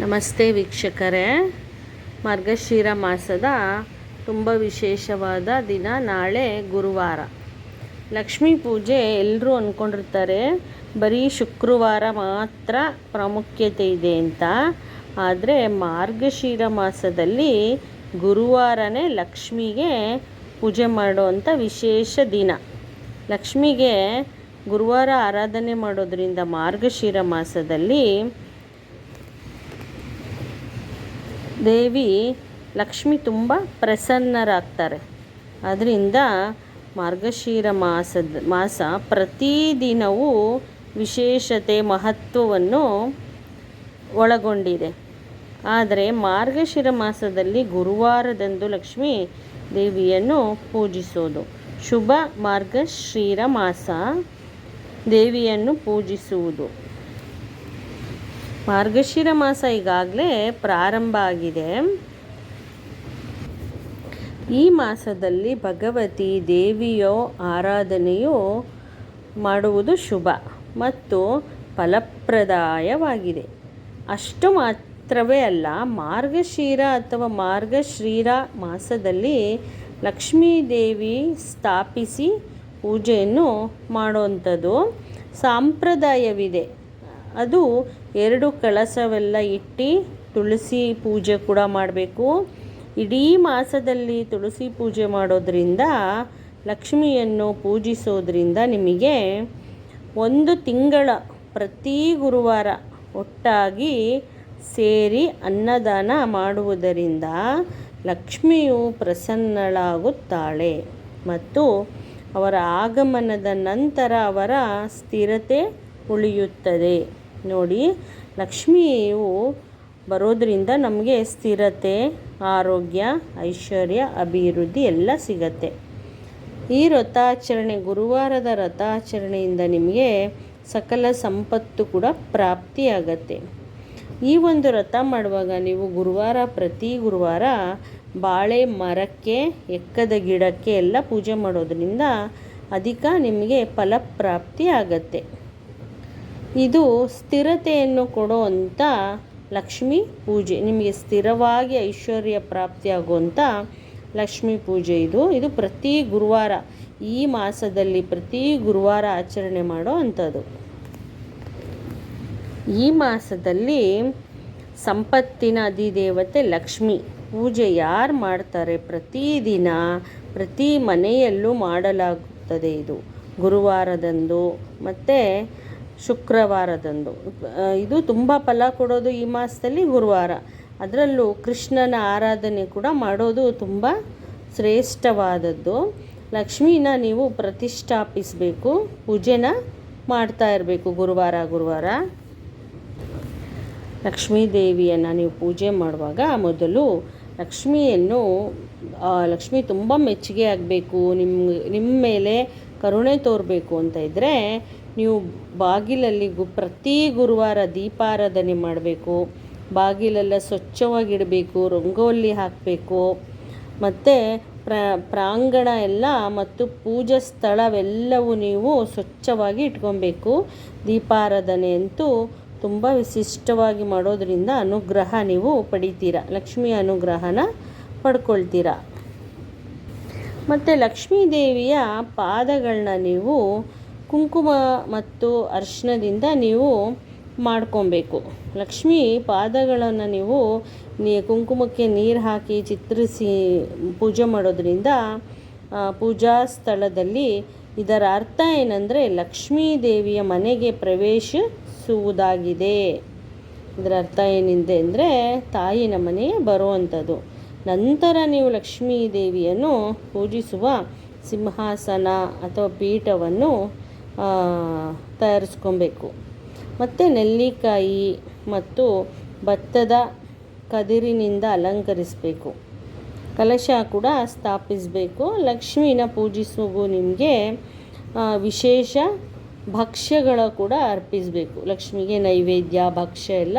ನಮಸ್ತೆ ವೀಕ್ಷಕರೇ. ಮಾರ್ಗಶಿರ ಮಾಸದ ತುಂಬ ವಿಶೇಷವಾದ ದಿನ ನಾಳೆ ಗುರುವಾರ. ಲಕ್ಷ್ಮೀ ಪೂಜೆ ಎಲ್ಲರೂ ಅಂದ್ಕೊಂಡಿರ್ತಾರೆ ಬರೀ ಶುಕ್ರವಾರ ಮಾತ್ರ ಪ್ರಾಮುಖ್ಯತೆ ಇದೆ ಅಂತ. ಆದರೆ ಮಾರ್ಗಶಿರ ಮಾಸದಲ್ಲಿ ಗುರುವಾರನೇ ಲಕ್ಷ್ಮಿಗೆ ಪೂಜೆ ಮಾಡುವಂಥ ವಿಶೇಷ ದಿನ. ಲಕ್ಷ್ಮಿಗೆ ಗುರುವಾರ ಆರಾಧನೆ ಮಾಡೋದರಿಂದ ಮಾರ್ಗಶಿರ ಮಾಸದಲ್ಲಿ ದೇವಿ ಲಕ್ಷ್ಮಿ ತುಂಬ ಪ್ರಸನ್ನರಾಗ್ತಾರೆ. ಅದರಿಂದ ಮಾರ್ಗಶೀರ ಮಾಸದ ಮಾಸ ಪ್ರತಿದಿನವೂ ವಿಶೇಷತೆ ಮಹತ್ವವನ್ನು ಒಳಗೊಂಡಿದೆ. ಆದರೆ ಮಾರ್ಗಶಿರ ಮಾಸದಲ್ಲಿ ಗುರುವಾರದಂದು ಲಕ್ಷ್ಮಿ ದೇವಿಯನ್ನು ಪೂಜಿಸೋದು. ಶುಭ ಮಾರ್ಗಶಿರ ಮಾಸ ದೇವಿಯನ್ನು ಪೂಜಿಸುವುದು. ಮಾರ್ಗಶಿರ ಮಾಸ ಈಗಾಗಲೇ ಪ್ರಾರಂಭ ಆಗಿದೆ. ಈ ಮಾಸದಲ್ಲಿ ಭಗವತಿ ದೇವಿಯ ಆರಾಧನೆಯು ಮಾಡುವುದು ಶುಭ ಮತ್ತು ಫಲಪ್ರದಾಯವಾಗಿದೆ. ಅಷ್ಟು ಮಾತ್ರವೇ ಅಲ್ಲ, ಮಾರ್ಗಶಿರ ಅಥವಾ ಮಾರ್ಗಶ್ರೀರ ಮಾಸದಲ್ಲಿ ಲಕ್ಷ್ಮೀ ದೇವಿ ಸ್ಥಾಪಿಸಿ ಪೂಜೆಯನ್ನು ಮಾಡುವಂಥದ್ದು ಸಾಂಪ್ರದಾಯವಿದೆ. ಅದು ಎರಡು ಕಳಸವೆಲ್ಲ ಇಟ್ಟು ತುಳಸಿ ಪೂಜೆ ಕೂಡ ಮಾಡಬೇಕು. ಇಡೀ ಮಾಸದಲ್ಲಿ ತುಳಸಿ ಪೂಜೆ ಮಾಡೋದರಿಂದ ಲಕ್ಷ್ಮಿಯನ್ನು ಪೂಜಿಸೋದ್ರಿಂದ ನಿಮಗೆ ಒಂದು ತಿಂಗಳ ಪ್ರತಿ ಗುರುವಾರ ಒಟ್ಟಾಗಿ ಸೇರಿ ಅನ್ನದಾನ ಮಾಡುವುದರಿಂದ ಲಕ್ಷ್ಮಿಯು ಪ್ರಸನ್ನಳಾಗುತ್ತಾಳೆ ಮತ್ತು ಅವರ ಆಗಮನದ ನಂತರ ಅವರ ಸ್ಥಿರತೆ ಉಳಿಯುತ್ತದೆ. ನೋಡಿ, ಲಕ್ಷ್ಮಿಯು ಬರೋದರಿಂದ ನಮಗೆ ಸ್ಥಿರತೆ, ಆರೋಗ್ಯ, ಐಶ್ವರ್ಯ, ಅಭಿವೃದ್ಧಿ ಎಲ್ಲ ಸಿಗತ್ತೆ. ಈ ವ್ರತಾಚರಣೆ ಗುರುವಾರದ ವ್ರತಾಚರಣೆಯಿಂದ ನಿಮಗೆ ಸಕಲ ಸಂಪತ್ತು ಕೂಡ ಪ್ರಾಪ್ತಿಯಾಗತ್ತೆ. ಈ ಒಂದು ರಥ ಮಾಡುವಾಗ ನೀವು ಗುರುವಾರ, ಪ್ರತಿ ಗುರುವಾರ ಬಾಳೆ ಮರಕ್ಕೆ, ಎಕ್ಕದ ಗಿಡಕ್ಕೆ ಎಲ್ಲ ಪೂಜೆ ಮಾಡೋದರಿಂದ ಅಧಿಕ ನಿಮಗೆ ಫಲಪ್ರಾಪ್ತಿ ಆಗತ್ತೆ. ಇದು ಸ್ಥಿರತೆಯನ್ನು ಕೊಡುವಂಥ ಲಕ್ಷ್ಮೀ ಪೂಜೆ. ನಿಮಗೆ ಸ್ಥಿರವಾಗಿ ಐಶ್ವರ್ಯ ಪ್ರಾಪ್ತಿಯಾಗುವಂಥ ಲಕ್ಷ್ಮೀ ಪೂಜೆ ಇದು. ಇದು ಪ್ರತಿ ಗುರುವಾರ, ಈ ಮಾಸದಲ್ಲಿ ಪ್ರತಿ ಗುರುವಾರ ಆಚರಣೆ ಮಾಡೋ ಅಂಥದ್ದು ಈ ಮಾಸದಲ್ಲಿ ಸಂಪತ್ತಿನ ಅಧಿದೇವತೆ ಲಕ್ಷ್ಮಿ. ಪೂಜೆ ಯಾರು ಮಾಡ್ತಾರೆ? ಪ್ರತಿದಿನ ಪ್ರತಿ ಮನೆಯಲ್ಲೂ ಮಾಡಲಾಗುತ್ತದೆ ಇದು. ಗುರುವಾರದಂದು ಮತ್ತು ಶುಕ್ರವಾರದಂದು. ಇದು ತುಂಬ ಫಲ ಕೊಡೋದು ಈ ಮಾಸದಲ್ಲಿ ಗುರುವಾರ. ಅದರಲ್ಲೂ ಕೃಷ್ಣನ ಆರಾಧನೆ ಕೂಡ ಮಾಡೋದು ತುಂಬ ಶ್ರೇಷ್ಠವಾದದ್ದು. ಲಕ್ಷ್ಮೀನ ನೀವು ಪ್ರತಿಷ್ಠಾಪಿಸಬೇಕು, ಪೂಜೆನ ಮಾಡ್ತಾ ಇರಬೇಕು ಗುರುವಾರ ಗುರುವಾರ. ಲಕ್ಷ್ಮೀ ದೇವಿಯನ್ನು ನೀವು ಪೂಜೆ ಮಾಡುವಾಗ ಮೊದಲು ಲಕ್ಷ್ಮಿಯನ್ನು ಲಕ್ಷ್ಮಿ ತುಂಬ ಮೆಚ್ಚುಗೆ ಆಗಬೇಕು ನಿಮ್ಮ ನಿಮ್ಮ ಮೇಲೆ ಕರುಣೆ ತೋರಬೇಕು ಅಂತ ಇದ್ದರೆ ನೀವು ಬಾಗಿಲಲ್ಲಿ ಗು, ಪ್ರತಿ ಗುರುವಾರ ದೀಪಾರಾಧನೆ ಮಾಡಬೇಕು. ಬಾಗಿಲೆಲ್ಲ ಸ್ವಚ್ಛವಾಗಿಡಬೇಕು, ರಂಗೋಲಿ ಹಾಕಬೇಕು. ಮತ್ತು ಪ್ರ, ಪ್ರಾಂಗಣ ಎಲ್ಲ ಮತ್ತು ಪೂಜಾ ಸ್ಥಳವೆಲ್ಲವೂ ನೀವು ಸ್ವಚ್ಛವಾಗಿ ಇಟ್ಕೊಬೇಕು. ದೀಪಾರಾಧನೆ ಅಂತೂ ತುಂಬ ವಿಶಿಷ್ಟವಾಗಿ ಮಾಡೋದರಿಂದ ಅನುಗ್ರಹ ನೀವು ಪಡಿತೀರ. ಲಕ್ಷ್ಮಿಯ ಅನುಗ್ರಹನ ಪಡ್ಕೊಳ್ತೀರ. ಮತ್ತು ಲಕ್ಷ್ಮೀ ದೇವಿಯ ಪಾದಗಳನ್ನ ನೀವು ಕುಂಕುಮ ಮತ್ತು ಅರ್ಶಿನದಿಂದ ನೀವು ಮಾಡ್ಕೊಬೇಕು. ಲಕ್ಷ್ಮೀ ಪಾದಗಳನ್ನು ನೀವು ನೀ ಕುಂಕುಮಕ್ಕೆ ನೀರು ಹಾಕಿ ಚಿತ್ರಿಸಿ ಪೂಜೆ ಮಾಡೋದ್ರಿಂದ ಪೂಜಾ ಸ್ಥಳದಲ್ಲಿ ಇದರ ಅರ್ಥ ಏನಂದರೆ ಲಕ್ಷ್ಮೀ ದೇವಿಯ ಮನೆಗೆ ಪ್ರವೇಶಿಸುವುದಾಗಿದೆ. ಇದರ ಅರ್ಥ ಏನಿದೆ ಅಂದರೆ ತಾಯಿನ ಮನೆಗೆ ಬರುವಂಥದ್ದು. ನಂತರ ನೀವು ಲಕ್ಷ್ಮೀ ದೇವಿಯನ್ನು ಪೂಜಿಸುವ ಸಿಂಹಾಸನ ಅಥವಾ ಪೀಠವನ್ನು ತಯಾರಿಸ್ಕೊಬೇಕು. ಮತ್ತು ನೆಲ್ಲಿಕಾಯಿ ಮತ್ತು ಭತ್ತದ ಕದಿರಿನಿಂದ ಅಲಂಕರಿಸಬೇಕು. ಕಲಶ ಕೂಡ ಸ್ಥಾಪಿಸಬೇಕು. ಲಕ್ಷ್ಮೀನ ಪೂಜಿಸುವ ನಿಮಗೆ ವಿಶೇಷ ಭಕ್ಷ್ಯಗಳ ಕೂಡ ಅರ್ಪಿಸಬೇಕು. ಲಕ್ಷ್ಮಿಗೆ ನೈವೇದ್ಯ, ಭಕ್ಷ್ಯ ಎಲ್ಲ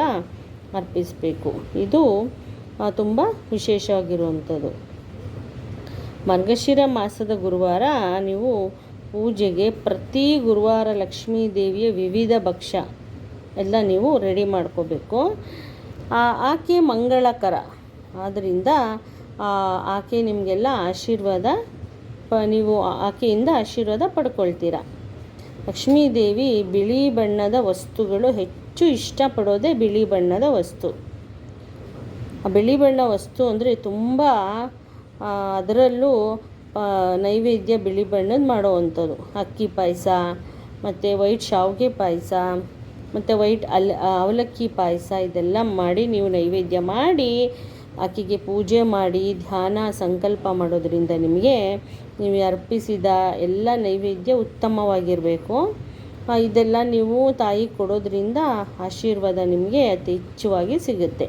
ಅರ್ಪಿಸಬೇಕು. ಇದು ತುಂಬ ವಿಶೇಷವಾಗಿರುವಂಥದ್ದು. ಮಾರ್ಗಶಿರ ಮಾಸದ ಗುರುವಾರ ನೀವು ಪೂಜೆಗೆ ಪ್ರತಿ ಗುರುವಾರ ಲಕ್ಷ್ಮೀ ದೇವಿಯ ವಿವಿಧ ಭಕ್ಷ್ಯ ಎಲ್ಲ ನೀವು ರೆಡಿ ಮಾಡ್ಕೋಬೇಕು. ಆಕೆ ಮಂಗಳಕರ. ಆದ್ದರಿಂದ ಆಕೆ ನಿಮಗೆಲ್ಲ ಆಶೀರ್ವಾದ ಪ, ನೀವು ಆಕೆಯಿಂದ ಆಶೀರ್ವಾದ ಪಡ್ಕೊಳ್ತೀರ. ಲಕ್ಷ್ಮೀದೇವಿ ಬಿಳಿ ಬಣ್ಣದ ವಸ್ತುಗಳು ಹೆಚ್ಚು ಇಷ್ಟಪಡೋದೇ ಬಿಳಿ ಬಣ್ಣದ ವಸ್ತು. ಆ ಬಿಳಿ ಬಣ್ಣ ವಸ್ತು ಅಂದರೆ ತುಂಬ ಅದರಲ್ಲೂ ನೈವೇದ್ಯ, ಬಿಳಿ ಬಣ್ಣದ ಮಾಡೋವಂಥದ್ದು ಅಕ್ಕಿ ಪಾಯಸ, ಮತ್ತು ವೈಟ್ ಶಾವಿಗೆ ಪಾಯಸ, ಮತ್ತು ವೈಟ್ ಅಲ್ ಅವಲಕ್ಕಿ ಪಾಯಸ ಇದೆಲ್ಲ ಮಾಡಿ ನೀವು ನೈವೇದ್ಯ ಮಾಡಿ ಆಕೆಗೆ ಪೂಜೆ ಮಾಡಿ, ಧ್ಯಾನ, ಸಂಕಲ್ಪ ಮಾಡೋದರಿಂದ ನಿಮಗೆ ನೀವು ಅರ್ಪಿಸಿದ ಎಲ್ಲ ನೈವೇದ್ಯ ಉತ್ತಮವಾಗಿರಬೇಕು. ಇದೆಲ್ಲ ನೀವು ತಾಯಿ ಕೊಡೋದ್ರಿಂದ ಆಶೀರ್ವಾದ ನಿಮಗೆ ಅತಿ ಹೆಚ್ಚುವಾಗಿ ಸಿಗುತ್ತೆ.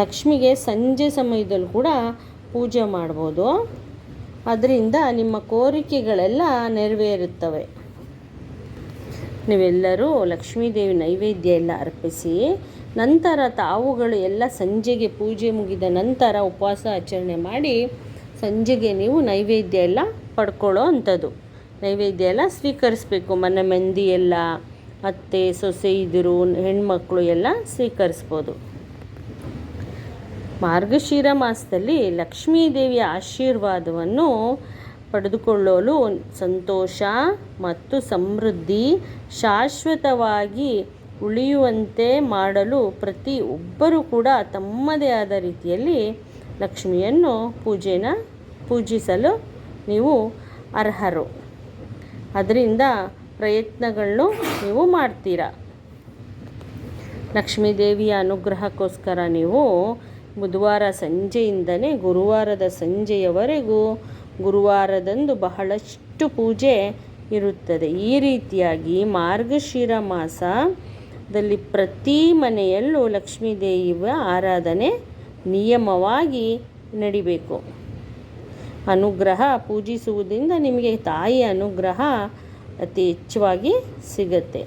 ಲಕ್ಷ್ಮಿಗೆ ಸಂಜೆ ಸಮಯದಲ್ಲಿ ಕೂಡ ಪೂಜೆ ಮಾಡ್ಬೋದು. ಅದರಿಂದ ನಿಮ್ಮ ಕೋರಿಕೆಗಳೆಲ್ಲ ನೆರವೇರುತ್ತವೆ. ನೀವೆಲ್ಲರೂ ಲಕ್ಷ್ಮೀದೇವಿ ನೈವೇದ್ಯ ಎಲ್ಲ ಅರ್ಪಿಸಿ, ನಂತರ ತಾವುಗಳು ಎಲ್ಲ ಸಂಜೆಗೆ ಪೂಜೆ ಮುಗಿದ ನಂತರ ಉಪವಾಸ ಆಚರಣೆ ಮಾಡಿ, ಸಂಜೆಗೆ ನೀವು ನೈವೇದ್ಯ ಎಲ್ಲ ಪಡ್ಕೊಳ್ಳೋ ಅಂಥದ್ದು. ನೈವೇದ್ಯ ಎಲ್ಲ ಸ್ವೀಕರಿಸಬೇಕು. ಮನೆ ಮಂದಿ ಎಲ್ಲ ಅತ್ತೆ, ಸೊಸೆ, ಇದ್ರು, ಹೆಣ್ಮಕ್ಳು ಎಲ್ಲ ಸ್ವೀಕರಿಸ್ಬೋದು. ಮಾರ್ಗಶಿರ ಮಾಸದಲ್ಲಿ ಲಕ್ಷ್ಮೀದೇವಿಯ ಆಶೀರ್ವಾದವನ್ನು ಪಡೆದುಕೊಳ್ಳಲು ಸಂತೋಷ ಮತ್ತು ಸಮೃದ್ಧಿ ಶಾಶ್ವತವಾಗಿ ಉಳಿಯುವಂತೆ ಮಾಡಲು ಪ್ರತಿ ಒಬ್ಬರೂ ಕೂಡ ತಮ್ಮದೇ ಆದ ರೀತಿಯಲ್ಲಿ ಲಕ್ಷ್ಮಿಯನ್ನು ಪೂಜೆನ ಪೂಜಿಸಲು ನೀವು ಅರ್ಹರು. ಅದರಿಂದ ಪ್ರಯತ್ನಗಳನ್ನು ನೀವು ಮಾಡ್ತೀರಾ. ಲಕ್ಷ್ಮೀದೇವಿಯ ಅನುಗ್ರಹಕ್ಕೋಸ್ಕರ ನೀವು ಬುಧವಾರ ಸಂಜೆಯಿಂದನೇ ಗುರುವಾರದ ಸಂಜೆಯವರೆಗೂ ಗುರುವಾರದಂದು ಬಹಳಷ್ಟು ಪೂಜೆ ಇರುತ್ತದೆ. ಈ ರೀತಿಯಾಗಿ ಮಾರ್ಗಶಿರ ಮಾಸದಲ್ಲಿ ಪ್ರತಿ ಮನೆಯಲ್ಲೂ ಲಕ್ಷ್ಮೀದೇವಿಯ ಆರಾಧನೆ ನಿಯಮವಾಗಿ ನಡಿಬೇಕು. ಅನುಗ್ರಹ ಪೂಜಿಸುವುದರಿಂದ ನಿಮಗೆ ತಾಯಿಯ ಅನುಗ್ರಹ ಅತಿ ಹೆಚ್ಚವಾಗಿ ಸಿಗತ್ತೆ.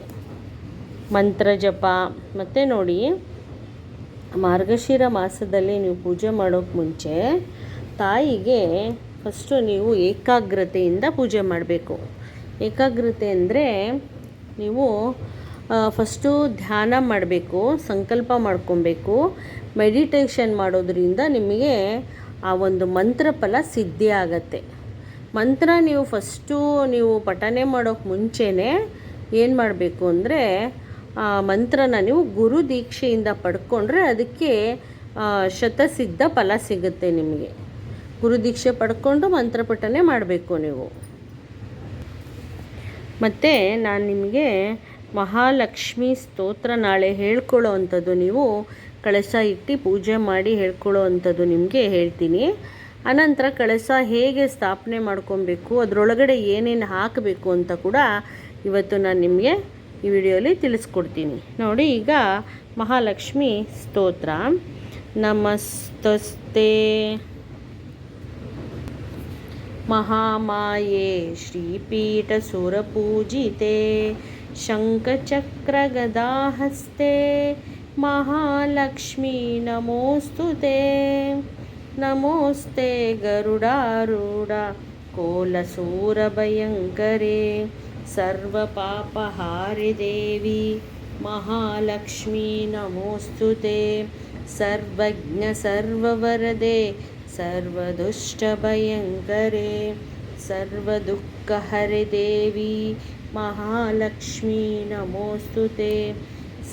ಮಂತ್ರ ಜಪ, ಮತ್ತು ನೋಡಿ. ಮಾರ್ಗಶಿರ ಮಾಸದಲ್ಲಿ ನೀವು ಪೂಜೆ ಮಾಡೋಕ್ಕೆ ಮುಂಚೆ ತಾಯಿಗೆ ಫಸ್ಟು ನೀವು ಏಕಾಗ್ರತೆಯಿಂದ ಪೂಜೆ ಮಾಡಬೇಕು. ಏಕಾಗ್ರತೆ ಅಂದರೆ ನೀವು ಫಸ್ಟು ಧ್ಯಾನ ಮಾಡಬೇಕು, ಸಂಕಲ್ಪ ಮಾಡ್ಕೊಬೇಕು. ಮೆಡಿಟೇಷನ್ ಮಾಡೋದ್ರಿಂದ ನಿಮಗೆ ಆ ಒಂದು ಮಂತ್ರ ಫಲ ಸಿದ್ಧಿ ಆಗತ್ತೆ. ಮಂತ್ರ ನೀವು ಫಸ್ಟು ನೀವು ಪಠನೆ ಮಾಡೋಕ್ಕೆ ಮುಂಚೆನೇ ಏನು ಮಾಡಬೇಕು ಅಂದರೆ ಮಂತ್ರನ ನೀವು ಗುರು ದೀಕ್ಷೆಯಿಂದ ಪಡ್ಕೊಂಡ್ರೆ ಅದಕ್ಕೆ ಶತಸಿದ್ಧ ಫಲ ಸಿಗುತ್ತೆ ನಿಮಗೆ. ಗುರು ದೀಕ್ಷೆ ಪಡ್ಕೊಂಡು ಮಂತ್ರ ಪಠನೆ ಮಾಡಬೇಕು ನೀವು. ಮತ್ತು ನಾನು ನಿಮಗೆ ಮಹಾಲಕ್ಷ್ಮಿ ಸ್ತೋತ್ರ ನಾಳೆ ಹೇಳ್ಕೊಳ್ಳೋ ಅಂಥದ್ದು ನೀವು, ಕಳಸ ಇಟ್ಟು ಪೂಜೆ ಮಾಡಿ ಹೇಳ್ಕೊಳ್ಳೋ ಅಂಥದ್ದು ನಿಮಗೆ ಹೇಳ್ತೀನಿ. ಅನಂತರ ಕಳಸ ಹೇಗೆ ಸ್ಥಾಪನೆ ಮಾಡ್ಕೊಬೇಕು, ಅದರೊಳಗಡೆ ಏನೇನು ಹಾಕಬೇಕು ಅಂತ ಕೂಡ ಇವತ್ತು ನಾನು ನಿಮಗೆ ಈ ವಿಡಿಯೋಲಿ ತಿಳಿಸ್ಕೊಡ್ತೀನಿ. ನೋಡಿ, ಈಗ ಮಹಾಲಕ್ಷ್ಮಿ ಸ್ತೋತ್ರ. ನಮಸ್ತಸ್ತೆ. ಮಹಾಮಾಯೇ ಶ್ರೀಪೀಠಸುರಪೂಜಿತೆ. ಶಂಖಚಕ್ರಗದಾಹಸ್ತೆ. ಮಹಾಲಕ್ಷ್ಮಿ ನಮೋಸ್ತು ತೇ ನಮೋಸ್ತೆ ಗರುಡಾರೂಢ ಕೋಲಸೂರಭಯಂಕರೇ. सर्वपापहारि देवी महालक्ष्मी नमोऽस्तु ते। सर्वज्ञ सर्ववरदे सर्वदुष्टभयङ्करे सर्वदुःखहरे देवी महालक्ष्मी नमोऽस्तु ते।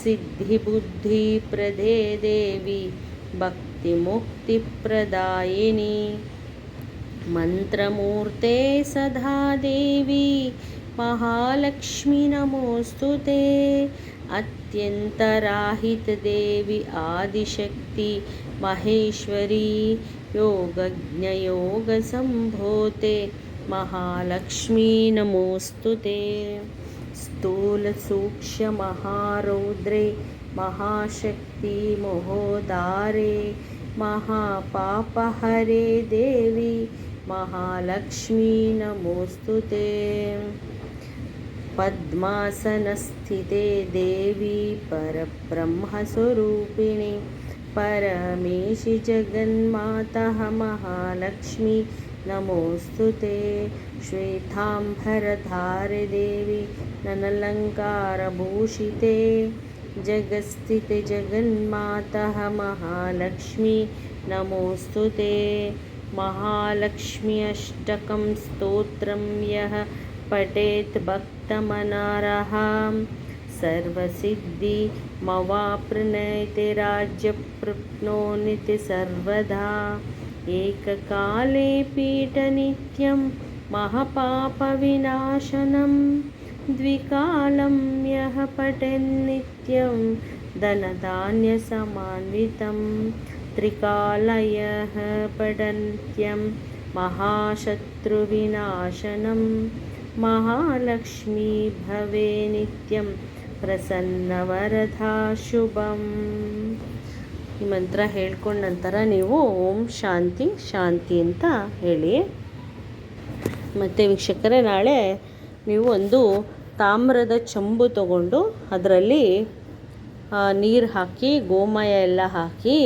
सिद्धिबुद्धिप्रदे देवी भक्तिमुक्तिप्रदायिनी। मन्त्रमूर्ते सदा देवी महालक्ष्मी नमोऽस्तु ते अत्यन्तराहितदेवी आदिशक्ति महेश्वरी योगज्ञयोगसम्भूते महालक्ष्मी नमोऽस्तु ते स्थूलसूक्ष्महारौद्रे महाशक्ति महोदारे महापापहरे देवी महालक्ष्मी नमोऽस्तु ते पद्मासनस्थिते देवी परब्रह्मस्वरूपिणि, परमेशि जगन्मातः महालक्ष्मी। नमोऽस्तु ते श्वेताम्बरधारे देवी, ननलङ्कारभूषिते जगत्स्थिते जगन्मातः महालक्ष्मी। नमोऽस्तु ते महालक्ष्मी अष्टकं स्तोत्रं यः पठेत् भक्तमनारः सर्वसिद्धि मवाप्नुते राज्यप्राप्नोति सर्वदा एककाले पीठनित्यं महपापविनाशनं द्विकालं यः पठन्नित्यं धनधान्यसमान्वितं त्रिकालयः पठन्त्यं महाशत्रुविनाशनं महालक्ष्मी भवे नित्यं ಪ್ರಸನ್ನವರದಾ ಶುಭಂ ಈ ಮಂತ್ರ ಹೇಳ್ಕೊಂಡ ನಂತರ ನೀವು ಓಂ ಶಾಂತಿ ಶಾಂತಿ ಅಂತ ಹೇಳಿ ಮತ್ತು ವೀಕ್ಷಕರೇ ನಾಳೆ ನೀವು ಒಂದು ತಾಮ್ರದ ಚಂಬು ತಗೊಂಡು ಅದರಲ್ಲಿ ನೀರು ಹಾಕಿ ಗೋಮಯ ಎಲ್ಲ ಹಾಕಿ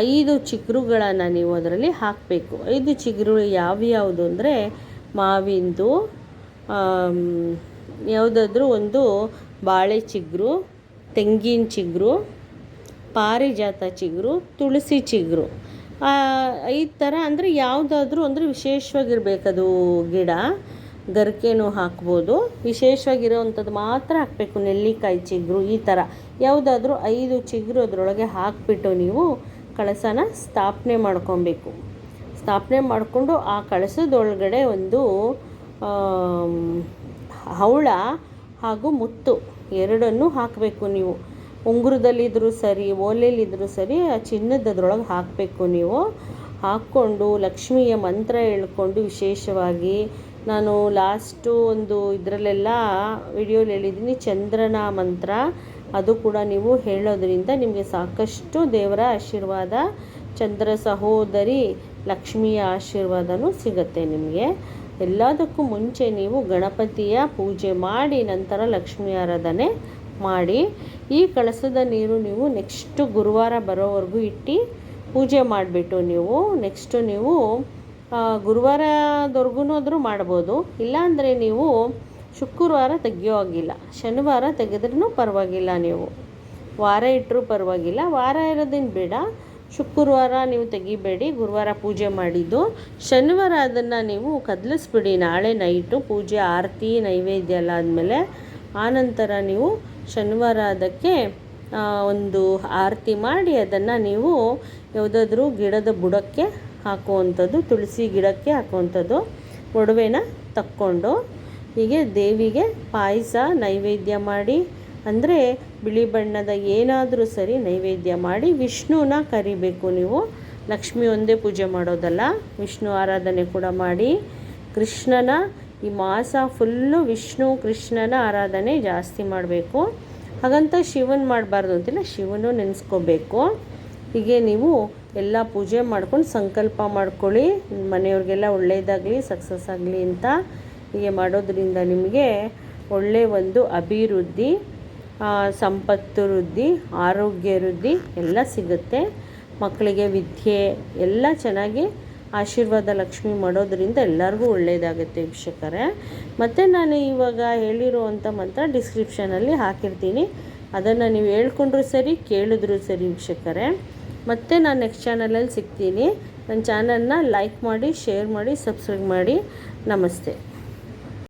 ಐದು ಚಿಗುರುಗಳನ್ನು ನೀವು ಅದರಲ್ಲಿ ಹಾಕಬೇಕು ಐದು ಚಿಗುರು ಯಾವ್ಯಾವುದು ಅಂದರೆ ಮಾವಿಂದು ಯಾವುದಾದ್ರೂ ಒಂದು ಬಾಳೆ ಚಿಗುರು, ತೆಂಗಿನ ಚಿಗುರು, ಪಾರಿಜಾತ ಚಿಗುರು, ತುಳಸಿ ಚಿಗುರು. ಐದು ಥರ ಅಂದರೆ ಯಾವುದಾದ್ರೂ ಅಂದರೆ ವಿಶೇಷವಾಗಿರಬೇಕದು ಗಿಡ. ಗರಿಕೆನೂ ಹಾಕ್ಬೋದು. ವಿಶೇಷವಾಗಿರೋವಂಥದ್ದು ಮಾತ್ರ ಹಾಕಬೇಕು. ನೆಲ್ಲಿಕಾಯಿ ಚಿಗುರು ಈ ಥರ ಯಾವುದಾದ್ರೂ ಐದು ಚಿಗುರು ಅದರೊಳಗೆ ಹಾಕಿಬಿಟ್ಟು ನೀವು ಕಳಸನ ಸ್ಥಾಪನೆ ಮಾಡ್ಕೊಬೇಕು. ಸ್ಥಾಪನೆ ಮಾಡಿಕೊಂಡು ಆ ಕಳಸದೊಳಗಡೆ ಒಂದು ಹವಳ ಹಾಗೂ ಮುತ್ತು ಎರಡನ್ನೂ ಹಾಕಬೇಕು ನೀವು. ಉಂಗುರದಲ್ಲಿದ್ದರೂ ಸರಿ ಓಲೆಯಲ್ಲಿದ್ದರೂ ಸರಿ, ಆ ಚಿನ್ನದ ಅದ್ರೊಳಗೆ ಹಾಕಬೇಕು ನೀವು. ಹಾಕ್ಕೊಂಡು ಲಕ್ಷ್ಮಿಯ ಮಂತ್ರ ಹೇಳ್ಕೊಂಡು ವಿಶೇಷವಾಗಿ ನಾನು ಲಾಸ್ಟು ಒಂದು ಇದರಲ್ಲೆಲ್ಲ ವಿಡಿಯೋಲಿ ಹೇಳಿದ್ದೀನಿ, ಚಂದ್ರನ ಮಂತ್ರ. ಅದು ಕೂಡ ನೀವು ಹೇಳೋದ್ರಿಂದ ನಿಮಗೆ ಸಾಕಷ್ಟು ದೇವರ ಆಶೀರ್ವಾದ, ಚಂದ್ರ ಸಹೋದರಿ ಲಕ್ಷ್ಮಿಯ ಆಶೀರ್ವಾದನೂ ಸಿಗುತ್ತೆ ನಿಮಗೆ. ಎಲ್ಲದಕ್ಕೂ ಮುಂಚೆ ನೀವು ಗಣಪತಿಯ ಪೂಜೆ ಮಾಡಿ, ನಂತರ ಲಕ್ಷ್ಮೀ ಆರಾಧನೆ ಮಾಡಿ. ಈ ಕಳಸದ ನೀರು ನೀವು ನೆಕ್ಸ್ಟು ಗುರುವಾರ ಬರೋವರೆಗೂ ಇಟ್ಟು ಪೂಜೆ ಮಾಡಿಬಿಟ್ಟು ನೀವು ನೆಕ್ಸ್ಟು ನೀವು ಗುರುವಾರದವರೆಗೂ ಆದರೂ ಮಾಡ್ಬೋದು. ಇಲ್ಲಾಂದರೆ ನೀವು ಶುಕ್ರವಾರ ತೆಗಿಯೋ ಆಗಿಲ್ಲ ಶನಿವಾರ ತೆಗೆದ್ರೂ ಪರವಾಗಿಲ್ಲ ನೀವು. ವಾರ ಇಟ್ಟರೂ ಪರವಾಗಿಲ್ಲ. ವಾರ ಇರೋದಿನ್ ಬೇಡ. ಶುಕ್ರವಾರ ನೀವು ತೆಗಿಬೇಡಿ, ಗುರುವಾರ ಪೂಜೆ ಮಾಡಿದ್ದು. ಶನಿವಾರ ಅದನ್ನು ನೀವು ಕದಲಿಸ್ಬಿಡಿ. ನಾಳೆ ನೈಟು ಪೂಜೆ, ಆರತಿ, ನೈವೇದ್ಯ ಎಲ್ಲ ಆದಮೇಲೆ ಆನಂತರ ನೀವು ಶನಿವಾರ ಅದಕ್ಕೆ ಒಂದು ಆರತಿ ಮಾಡಿ ಅದನ್ನು ನೀವು ಯಾವುದಾದ್ರೂ ಗಿಡದ ಬುಡಕ್ಕೆ ಹಾಕುವಂಥದ್ದು, ತುಳಸಿ ಗಿಡಕ್ಕೆ ಹಾಕುವಂಥದ್ದು ಒಡವೆನ ತಕ್ಕೊಂಡು ಹೀಗೆ ದೇವಿಗೆ ಪಾಯಸ, ನೈವೇದ್ಯ ಮಾಡಿ ಅಂದರೆ ಬಿಳಿ ಬಣ್ಣದ ಏನಾದರೂ ಸರಿ ನೈವೇದ್ಯ ಮಾಡಿ ವಿಷ್ಣುವನ್ನ ಕರಿಬೇಕು ನೀವು. ಲಕ್ಷ್ಮಿ ಒಂದೇ ಪೂಜೆ ಮಾಡೋದಲ್ಲ, ವಿಷ್ಣು ಆರಾಧನೆ ಕೂಡ ಮಾಡಿ ಕೃಷ್ಣನ, ಈ ಮಾಸ ಫುಲ್ಲು ವಿಷ್ಣು ಕೃಷ್ಣನ ಆರಾಧನೆ ಜಾಸ್ತಿ ಮಾಡಬೇಕು. ಹಾಗಂತ ಶಿವನ್ ಮಾಡಬಾರ್ದು ಅಂತಿಲ್ಲ, ಶಿವನು ನೆನೆಸ್ಕೋಬೇಕು. ಹೀಗೆ ನೀವು ಎಲ್ಲ ಪೂಜೆ ಮಾಡ್ಕೊಂಡು ಸಂಕಲ್ಪ ಮಾಡ್ಕೊಳ್ಳಿ, ಮನೆಯವ್ರಿಗೆಲ್ಲ ಒಳ್ಳೆಯದಾಗಲಿ ಸಕ್ಸಸ್ ಆಗಲಿ ಅಂತ. ಹೀಗೆ ಮಾಡೋದ್ರಿಂದ ನಿಮಗೆ ಒಳ್ಳೆಯ ಒಂದು ಅಭಿವೃದ್ಧಿ. ಸಂಪತ್ತು ವೃದ್ಧಿ, ಆರೋಗ್ಯ ವೃದ್ಧಿ ಎಲ್ಲ ಸಿಗುತ್ತೆ. ಮಕ್ಕಳಿಗೆ ವಿದ್ಯೆ ಎಲ್ಲ ಚೆನ್ನಾಗಿ ಆಶೀರ್ವಾದ ಲಕ್ಷ್ಮಿ ಮಾಡೋದರಿಂದ ಎಲ್ಲರಿಗೂ ಒಳ್ಳೆಯದಾಗುತ್ತೆ ವೀಕ್ಷಕರೇ. ಮತ್ತು ನಾನು ಇವಾಗ ಹೇಳಿರುವಂಥ ಮಂತ್ರ ಡಿಸ್ಕ್ರಿಪ್ಷನಲ್ಲಿ ಹಾಕಿರ್ತೀನಿ. ಅದನ್ನು ನೀವು ಹೇಳ್ಕೊಂಡ್ರೂ ಸರಿ, ಕೇಳಿದ್ರು ಸರಿ ವೀಕ್ಷಕರೇ. ಮತ್ತು ನಾನು ನೆಕ್ಸ್ಟ್ ಚಾನಲಲ್ಲಿ ಸಿಗ್ತೀನಿ. ನನ್ನ ಚಾನಲ್ನ ಲೈಕ್ ಮಾಡಿ ಶೇರ್ ಮಾಡಿ ಸಬ್ಸ್ಕ್ರೈಬ್ ಮಾಡಿ. ನಮಸ್ತೆ.